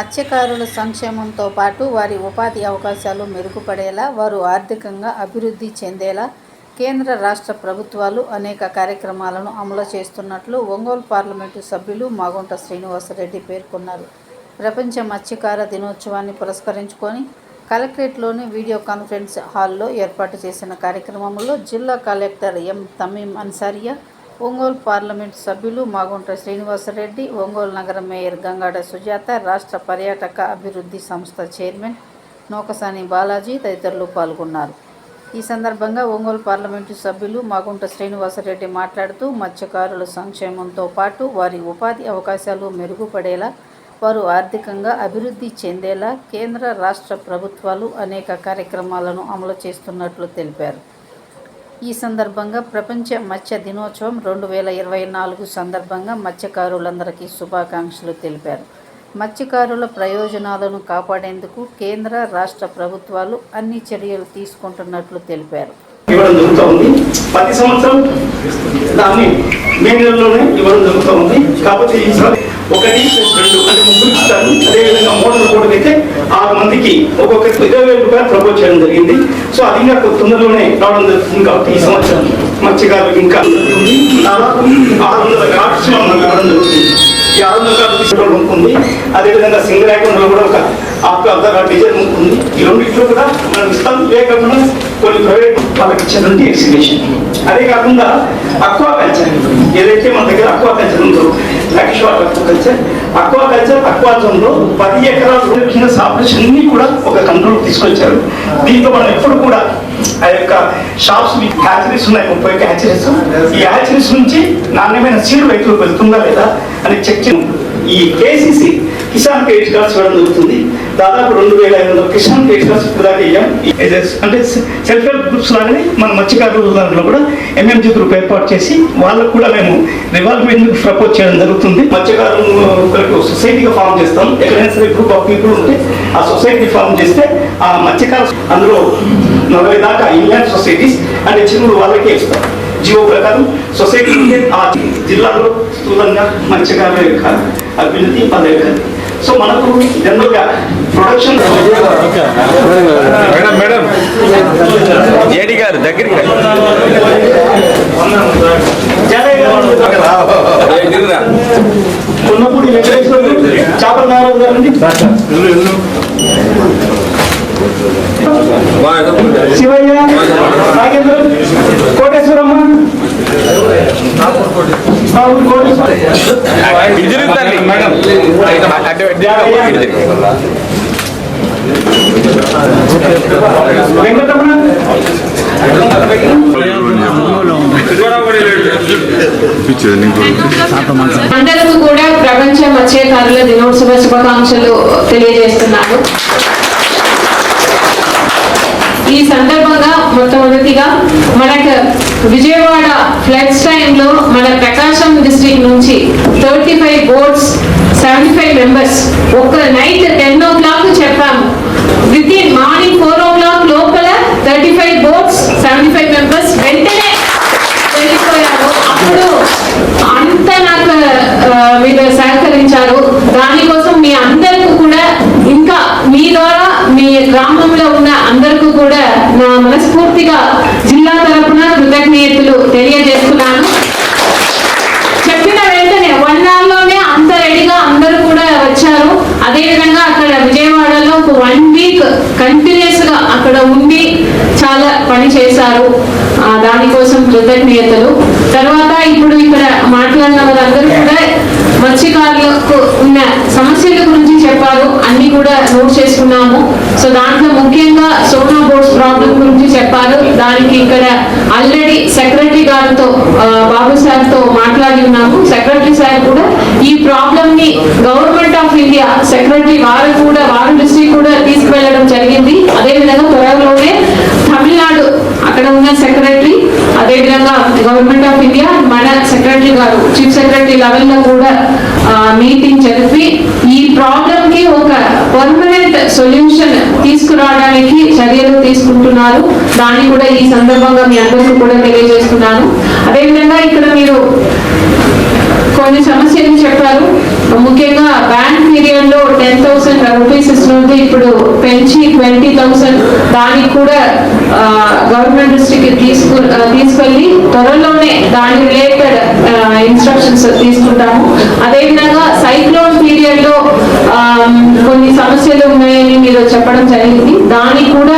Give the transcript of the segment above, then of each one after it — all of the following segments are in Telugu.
మత్స్యకారుల సంక్షేమంతో పాటు వారి ఉపాధి అవకాశాలు మెరుగుపడేలా వారు ఆర్థికంగా అభివృద్ధి చెందేలా కేంద్ర రాష్ట్ర ప్రభుత్వాలు అనేక కార్యక్రమాలను అమలు చేస్తున్నట్లు ఒంగోలు పార్లమెంటు సభ్యులు మాగుంట శ్రీనివాసరెడ్డి పేర్కొన్నారు. ప్రపంచ మత్స్యకార దినోత్సవాన్ని పురస్కరించుకొని కలెక్టరేట్లోని వీడియో కాన్ఫరెన్స్ హాల్లో ఏర్పాటు చేసిన కార్యక్రమంలో జిల్లా collector M Tameem Ansariya Ongole parliament సభ్యులు మాగుంట శ్రీనివాసరెడ్డి ఒంగోలు నగర మేయర్ గంగాడ సుజాత రాష్ట్ర పర్యాటక అభివృద్ధి సంస్థ చైర్మన్ నోకసాని బాలాజీ తదితరులు పాల్గొన్నారు. ఈ సందర్భంగా ఒంగోలు పార్లమెంటు సభ్యులు మాగుంట శ్రీనివాసరెడ్డి మాట్లాడుతూ మత్స్యకారుల సంక్షేమంతో పాటు వారి ఉపాధి అవకాశాలు మెరుగుపడేలా వారు ఆర్థికంగా అభివృద్ధి చెందేలా కేంద్ర రాష్ట్ర ప్రభుత్వాలు అనేక కార్యక్రమాలను అమలు చేస్తున్నట్లు తెలిపారు. ఈ సందర్భంగా ప్రపంచ మత్స్య దినోత్సవం రెండు వేల ఇరవై నాలుగు సందర్భంగా మత్స్యకారులందరికీ శుభాకాంక్షలు తెలిపారు. మత్స్యకారుల ప్రయోజనాలను కాపాడేందుకు కేంద్ర రాష్ట్ర ప్రభుత్వాలు అన్ని చర్యలు తీసుకుంటున్నట్లు తెలిపారు. ఇవ్వడం జరుగుతూ ఉంది. ప్రతి సంవత్సరం దాన్ని మే నెలలోనే ఇవ్వడం జరుగుతూ ఉంది. ఈసారి ఒకటి ప్లస్ రెండు అంటే ముగ్గురు ఇస్తారు. అదేవిధంగా మోడల్ కోడ్కి అయితే ఆరు మందికి ఒక్కొక్కరికి ఇరవై వేల రూపాయలు ప్రపోజ్ చేయడం జరిగింది. సో అది ఇంకా తొందరలోనే రావడం జరుగుతుంది కాబట్టి ఈ సంవత్సరం. మత్స్యకారులకు ఇంకా దాదాపు ఆరు వందల కార్డ్స్ మనం ఇవ్వడం జరుగుతుంది. ఈ ఆరు వందల కార్డు తీసుకోవడం ఉంటుంది. అదేవిధంగా సింగిల్ అకౌంట్లో కూడా ఒక ఆప్ అర్థ డిజైన్ ఉంటుంది ఈ రెండింటిలో కూడా మనం ఇస్తాం. లేకుండా కొన్ని ప్రైవేట్ వాళ్ళకి ఇచ్చేటువంటి ఎగ్జిబిషన్ అదే కాకుండా అక్వా కల్చర్ ఏదైతే మన దగ్గర అక్వా కల్చర్ ఉందో లక్ష aqua culture aqua culture aqua జోన్లో పది ఎకరాలు చిన్న ఆపరేషన్ అన్ని కూడా ఒక కంట్రోల్ తీసుకొచ్చారు. దీంతో మనం ఎప్పుడు కూడా ఆ యొక్క షాప్స్ హ్యాచరీస్ ఉన్నాయి. ముప్పై హ్యాచరీస్ ఈ హ్యాచరీస్ నుంచి నాణ్యమైన సీడ్ రైతులు వెళ్తుందా లేదా అని చెక్ చేయ ఈ కేసీసీ కిసాన్ క్రెడిట్ కార్డ్స్ ఇవ్వడం జరుగుతుంది. దాదాపు రెండు వేల ఐదు వందల కిసాన్ క్రెడిట్ కార్డ్స్ ఇప్పుడు దాకా ఇయ్యాం అంటే సెల్ఫ్ హెల్ప్ గ్రూప్స్ లాగానే మన మత్స్యకారుల దాంట్లో కూడా ఎంఎంజీ గ్రూప్ ఏర్పాటు చేసి వాళ్ళకు కూడా మేము రివాల్వ్మెంట్ ప్రపోజ్ చేయడం జరుగుతుంది. మత్స్యకారులకు సొసైటీగా ఫామ్ చేస్తాం. ఎక్కడైనా సరే గ్రూప్ ఆఫ్ పీపుల్ ఉంటే ఆ సొసైటీ ఫామ్ చేస్తే ఆ మత్స్యకారు అందులో నలభై దాకా ఇండియన్ సొసైటీస్ అంటే చిన్న వాళ్ళకే ఇస్తాం. జీవో ప్రకారం సొసైటీ ఆ జిల్లాలో స్థూలంగా మత్స్యకారుల యొక్క అభివృద్ధి పదవి సో మనకు జనరల్గా ప్రొడక్షన్ మేడం మేడం. ఏడి గారు దగ్గరికి. కొన్నపూడి వెంకటేశ్వర చేపల నారాయణ గారండి శివయ్య అటు కూడా ప్రపంచ మత్స్యకారుల దినోత్సవ శుభాకాంక్షలు తెలియజేస్తున్నారు. ఈ సందర్భంగా మొట్టమొదటిగా మనకు విజయవాడ ఫ్లడ్స్ టైంలో మన ప్రకాశం డిస్ట్రిక్ట్ నుంచి thirty five boats seventy five members ఒక నైట్ టెన్ ఓ క్లాక్ చెప్పాము within morning four o'clock లోపల thirty five boats seventy five members వెంటనే వెళ్ళిపోయారు అప్పుడు అంత నాకు ఆ, మీరు సహకరించారు దానికోసం మీ అందరికీ కూడా ఇంకా మీ ద్వారా మీ గ్రామంలో ఉన్న అందరికీ కూడా నా మనస్ఫూర్తిగా జిల్లా తరపున కృతజ్ఞతలు తెలియజేస్తున్నాను చెప్పిన వెంటనే వన్లోనే అంత రెడీగా అందరూ కూడా వచ్చారు అదే విధంగా అక్కడ విజయవాడలో ఒక వన్ వీక్ కంటిన్యూస్గా అక్కడ ఉండి చాలా పని చేశారు. దానికోసం కృతజ్ఞతలు. తర్వాత ఇప్పుడు ఇక్కడ మాట్లాడిన వారందరూ కూడా మత్స్యకారులకు ఉన్న సమస్యల గురించి చెప్పారు. అన్ని కూడా నోట్ చేసుకున్నాము. సో దాంట్లో ముఖ్యంగా సోనా బోర్డ్స్ ప్రాబ్లం గురించి చెప్పారు. దానికి ఇక్కడ ఆల్రెడీ సెక్రటరీ గారితో బాబు సార్తో మాట్లాడి ఉన్నాము. సెక్రటరీ సార్ కూడా ఈ ప్రాబ్లం ని గవర్నమెంట్ ఆఫ్ ఇండియా సెక్రటరీ వారు కూడా వారు డిస్ట్రిక్ట్ కూడా తీసుకువెళ్ళడం జరిగింది అదే విధంగా త్వరలోనే తమిళనాడు అక్కడ ఉన్న సెక్రటరీ అదే విధంగా గవర్నమెంట్ ఆఫ్ ఇండియా మన సెక్రటరీ గారు చీఫ్ సెక్రటరీ లెవెల్లో కూడా మీటింగ్ జరిపి ఈ ప్రాబ్లం కి ఒక పర్మనెంట్ సొల్యూషన్ తీసుకురావడానికి చర్యలు తీసుకుంటున్నారు. దాన్ని కూడా ఈ సందర్భంగా మీ అందరికీ కూడా తెలియజేస్తున్నాను. అదేవిధంగా ఇక్కడ మీరు కొన్ని సమస్యలు చెప్పారు. ముఖ్యంగా బ్యాంక్ పీరియడ్లో టెన్ థౌసండ్ రూపీస్ ఇస్తుంది ఇప్పుడు పెంచి ట్వంటీ థౌసండ్ దానికి కూడా గవర్నమెంట్ దృష్టికి తీసుకు తీసుకెళ్ళి త్వరలోనే దాని రిలేటెడ్ ఇన్స్ట్రక్షన్స్ తీసుకుంటాము. అదేవిధంగా సైక్లోన్ పీరియడ్లో కొన్ని సమస్యలు ఉన్నాయని మీరు చెప్పడం జరిగింది. దానికి కూడా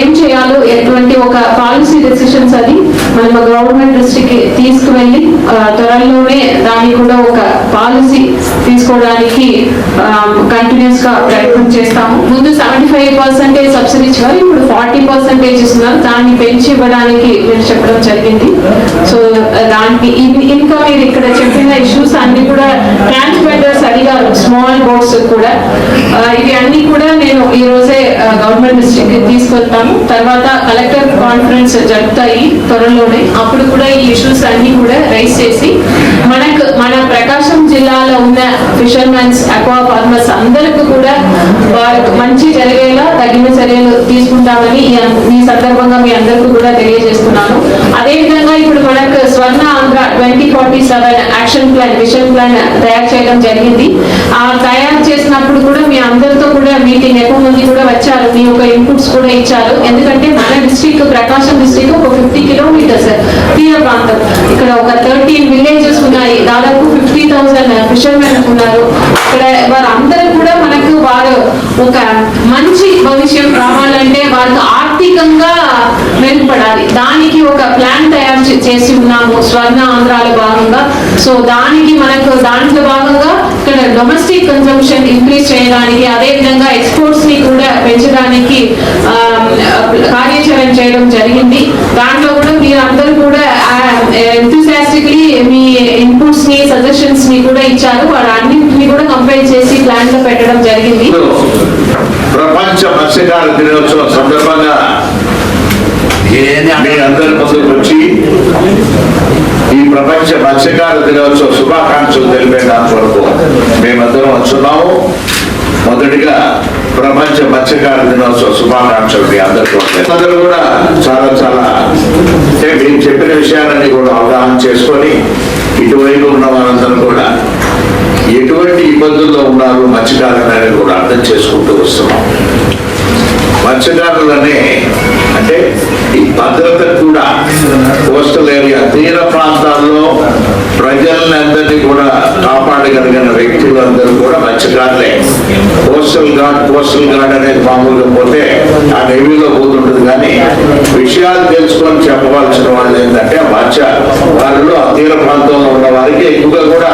ఏం చేయాలో ఎటువంటి ఒక పాలసీ డెసిషన్స్ అది మనం గవర్నమెంట్ దృష్టికి తీసుకువెళ్ళి త్వరలోనే దానికి కూడా ఒక పాలసీ తీసుకోవడానికి కంటిన్యూస్గా ప్రయత్నం చేస్తాము. ముందు సెవెంటీ ఫైవ్ పర్సెంటేజ్ సబ్సిడీ ఇచ్చారు ఫార్టీ పర్సెంటేజ్ ఇస్తున్నారు దాన్ని పెంచి ఇవ్వడానికి మీరు చెప్పడం జరిగింది. సో దానికి ఇంకా మీరు ఇక్కడ చెప్పిన ఇష్యూస్ అన్ని కూడా ట్రాన్స్పెండర్స్ అడిగారు స్మాల్ బోట్స్ కూడా. ఇవి అన్ని కూడా నేను ఈ రోజే గవర్నమెంట్ డిస్ట్రిక్ట్ తీసుకెళ్తాను తర్వాత కలెక్టర్ కాన్ఫరెన్స్ జరుగుతాయి త్వరలోనే. అప్పుడు కూడా ఈ ఇష్యూస్ అన్ని కూడా రైస్ చేసి జిల్లాలో ఉన్న ఫిషర్మెన్స్ అక్వా ఫార్మర్స్ అందరికీ కూడా వారికి మంచి జరిగేలా తగిన చర్యలు తీసుకుంటామని ఈ సందర్భంగా మీ అందరికీ కూడా తెలియజేస్తున్నాను. అదేవిధంగా ఇప్పుడు మనకు Swarna Andhra twenty forty seven action plan vision plan తయారు చేయడం జరిగింది. ఆ తయారు చేసినప్పుడు కూడా మీ అందరితో కూడా మీటింగ్ ఎక్కువ మంది కూడా వచ్చారు మీ యొక్క ఇన్పుట్స్ కూడా ఇచ్చారు. ఎందుకంటే మన డిస్టిక్ ప్రకాశం డిస్టిక్ ఒక ఫిఫ్టీ కిలోమీటర్స్ తీర ప్రాంతం. ఇక్కడ ఒక థర్టీన్ విలేజెస్ ఉన్నాయి. దాదాపు ఫిఫ్టీ థౌసండ్ ఫిషర్మెన్ ఉన్నారు. ఇక్కడ వారందరూ కూడా మనకు వారు ఒక మంచి భవిష్యం రావాలంటే వారికి ఆర్థికంగా మెరుగుపడాలి. దానికి ఒక ప్లాన్ తయారు చేసి ఉన్నాము. స్వర్ణ ఆంధ్రాలో భాగంగా. సో దానికి మనకు దాంట్లో భాగంగా ఇక్కడ డొమెస్టిక్ కన్సంప్షన్ ఇంక్రీజ్ చేయడానికి అదే విధంగా ఎక్స్పోర్ట్స్ని కూడా పెంచడానికి ఆ, కార్యాచరణ చేయడం జరిగింది. దాంట్లో కూడా మీరు అందరూ కూడా ఎంతూసియాస్టిక్లీ మీ ఇన్పుట్స్ని సజెషన్స్ని కూడా ఇచ్చారు. వాడు అన్నింటిని కూడా కంపైల్ చేసి ప్లాన్లో పెట్టడం జరిగింది. ప్రపంచ మత్స్యకార దినోత్సవం సందర్భంగా మీ అందరి ముందుకు వచ్చి ఈ ప్రపంచ మత్స్యకార దినోత్సవ శుభాకాంక్షలు తెలిపేదాని కొరకు మేమందరం వచ్చున్నాము. మొదటిగా ప్రపంచ మత్స్యకార దినోత్సవ శుభాకాంక్షలు మీ అందరికీ అందరూ కూడా చాలా చాలా అంటే చెప్పిన విషయాలన్నీ కూడా అవగాహన చేసుకొని ఇటువైపు ఉన్న వారందరూ కూడా ఎటువంటి ఇబ్బందుల్లో ఉన్నారు మత్స్యకారులు అనేది కూడా అర్థం చేసుకుంటూ వస్తున్నాం. మత్స్యకారులనే అంటే ఈ భద్రత కూడా కోస్టల్ ఏరియా తీర ప్రాంతాల్లో ప్రజల్ని అందరినీ కూడా కాపాడగలిగిన వ్యక్తులు అందరూ కూడా కోస్టల్ గార్డ్ కోస్టల్ గార్డ్ అనేది మామూలుగా పోతే ఆ నేవీలో పోతుంటుంది కానీ విషయాలు తెలుసుకొని చెప్పవలసిన వాళ్ళు ఏంటంటే మధ్య వాళ్ళు ఆ తీర ప్రాంతంలో ఉన్న వారికి ఎక్కువగా కూడా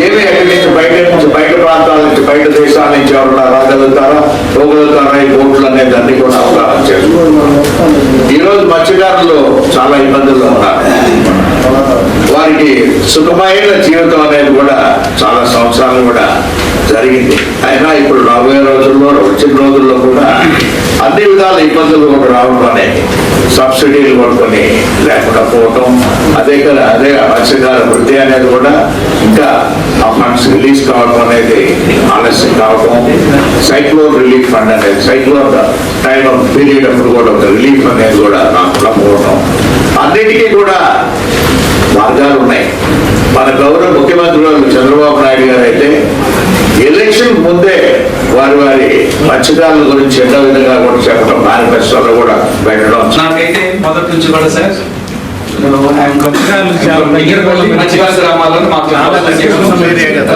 ఏమి ఎక్కడి నుంచి బయట నుంచి బయట ప్రాంతాల నుంచి బయట దేశాల నుంచి ఎవరన్నా రాగలుగుతారా? పోగలుగుతారా? ఈ బోట్లు అనేది అన్ని కూడా అవగాహన చేసుకోవాలి ఈ రోజు మత్స్యకారులు చాలా ఇబ్బందుల్లో ఉన్నారు. వారికి సుఖమైన జీవితం అనేది కూడా చాలా సంవత్సరాలు కూడా జరిగింది. అయినా ఇప్పుడు రాబోయే రోజుల్లో వచ్చిన రోజుల్లో కూడా అన్ని విధాల ఇబ్బందులు కూడా రావడం అనేది సబ్సిడీలు కొనుక్కొని లేకుండా పోవటం అదే కదా అదే మత్స్యకార వృద్ధి అనేది కూడా ఇంకా ఆ ఫండ్స్ రిలీజ్ కావడం అనేది ఆలస్యం కావడం సైక్లోన్ రిలీఫ్ ఫండ్ అనేది సైక్లోన్ టైం ఆఫ్ పీరియడ్ అప్పుడు కూడా ఒక రిలీఫ్ అనేది కూడా రాకుండా పోవడం అన్నిటికీ కూడా మార్గాలు ఉన్నాయి. మన గౌరవ ముఖ్యమంత్రి చంద్రబాబు నాయుడు గారు అయితే ఎలక్షన్ ముందే వారి వారి మత్స్యకారుల గురించి ఎన్నో విధంగా కూడా చెప్పడం మేనిఫెస్టోలో కూడా పెట్టడం నాకైతే మొదటి నుంచి కూడా సార్.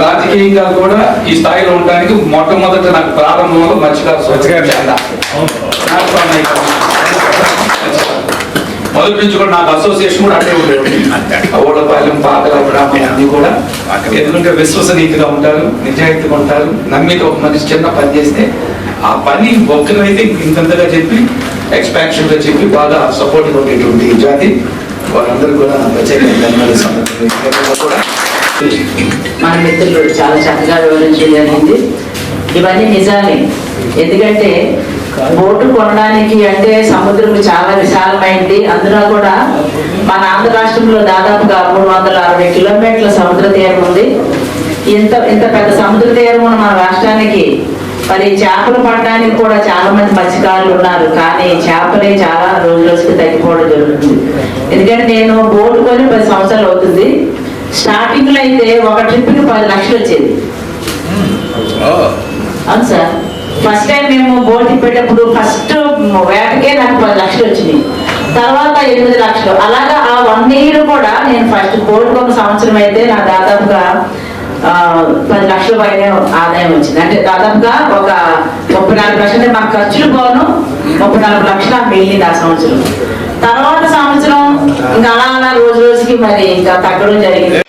రాజకీయంగా కూడా ఈ స్థాయిలో ఉండడానికి మొట్టమొదట నాకు ప్రారంభంలో మత్స్యకార మత్స్యకార మొదటి నుంచి కూడా నాకు అసోసియేషన్ కూడా అట్టే ఉండేది. ఓడపాలెం పాకల గ్రామం అన్ని కూడా. ఎందుకంటే విశ్వసనీయతగా ఉంటారు నిజాయితీగా ఉంటారు నమ్మిక ఒక మనిషి చిన్న పని చేస్తే ఆ పని ఒక్కరైతే ఇంతంతగా చెప్పి ఎక్స్పాన్షన్గా చెప్పి బాగా సపోర్ట్ ఉండేటువంటి జాతి వారందరూ కూడా నా ప్రత్యేకంగా ధన్యవాదాలు కూడా. మన మిత్రులు చాలా చక్కగా వివరించడం జరిగింది. ఇవన్నీ నిజాలే. ఎందుకంటే బోటు కొనడానికి అంటే సముద్రం చాలా విశాలమైంది. అందులో కూడా మన ఆంధ్ర రాష్ట్రంలో దాదాపుగా మూడు వందల అరవై కిలోమీటర్ల సముద్ర తీరం ఉంది. ఇంత ఇంత పెద్ద సముద్ర తీరం ఉన్న మన రాష్ట్రానికి మరి చేపలు పడడానికి కూడా చాలా మంది మత్స్యకారులు ఉన్నారు. కానీ చేపలే చాలా రోజు రోజుకి తగ్గిపోవడం జరుగుతుంది. ఎందుకంటే నేను బోటు కొని పది సంవత్సరాలు అవుతుంది. స్టార్టింగ్లో అయితే ఒక ట్రిప్కి పది లక్షలు వచ్చేది. అవును సార్. ఫస్ట్ టైం మేము బోర్డు తిప్పేటప్పుడు ఫస్ట్ వేటకే నాకు పది లక్షలు వచ్చినాయి. తర్వాత ఎనిమిది లక్షలు. అలాగా ఆ వన్ ఇయర్ కూడా నేను ఫస్ట్ బోట్ సంవత్సరం అయితే నా దాదాపుగా పది లక్షల పైన ఆదాయం వచ్చింది. అంటే దాదాపుగా ఒక ముప్పై నాలుగు లక్షలు మాకు ఖర్చులు పోను ముప్పై నాలుగు లక్షలు మిగిలింది ఆ సంవత్సరం. తర్వాత సంవత్సరం ఇంకా అలా అలా రోజు రోజుకి మరి ఇంకా తగ్గడం జరిగింది.